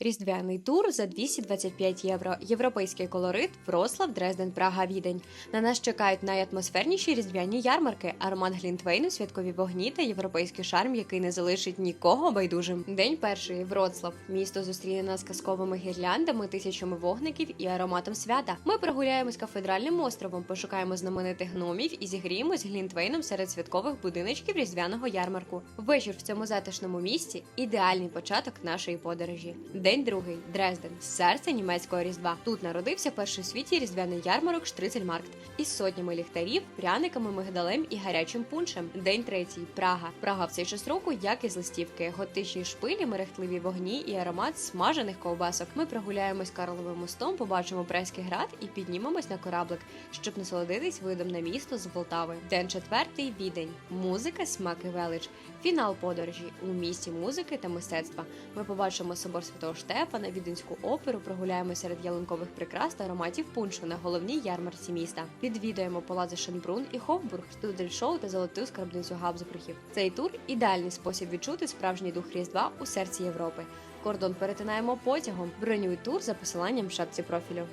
Різдвяний тур за 225 євро. Європейський колорит, Врослав, Дрезден, Прага, Відень. На нас чекають найатмосферніші різдвяні ярмарки, аромат Глінтвейну, святкові вогні та європейський шарм, який не залишить нікого байдужим. День перший Вроцлав. Місто зустріне нас казковими гірляндами, тисячами вогників і ароматом свята. Ми прогуляємось кафедральним островом, пошукаємо знаменитих гномів і зігріємось Глінтвейном серед святкових будиночків різдвяного ярмарку. Вечір в цьому затишному місці ідеальний початок нашої подорожі. День другий Дрезден, серце німецького різдва. Тут народився перший у світі різдвяний ярмарок Штрицельмаркт із сотнями ліхтарів, пряниками, мигдалем і гарячим пуншем. День третій Прага. Прага в цей час року, як із листівки, готичні шпилі, мерехтливі вогні і аромат смажених ковбасок. Ми прогуляємось Карловим мостом, побачимо Преський град і піднімемось на кораблик, щоб насолодитись видом на місто з Полтави. День четвертий Відень. Музика, смак і велич. Фінал подорожі у місті музики та мистецтва. Ми побачимо собор Святого Штефана, Віденську оперу, прогуляємо серед ялинкових прикрас та ароматів пуншу на головній ярмарці міста. Відвідаємо палази Шенбрун і Хофбург, штудель-шоу та золоту скарбницю Габсбургів. Цей тур ідеальний спосіб відчути справжній дух Різдва у серці Європи. Кордон перетинаємо потягом. Бронюй тур за посиланням в шапці профілю.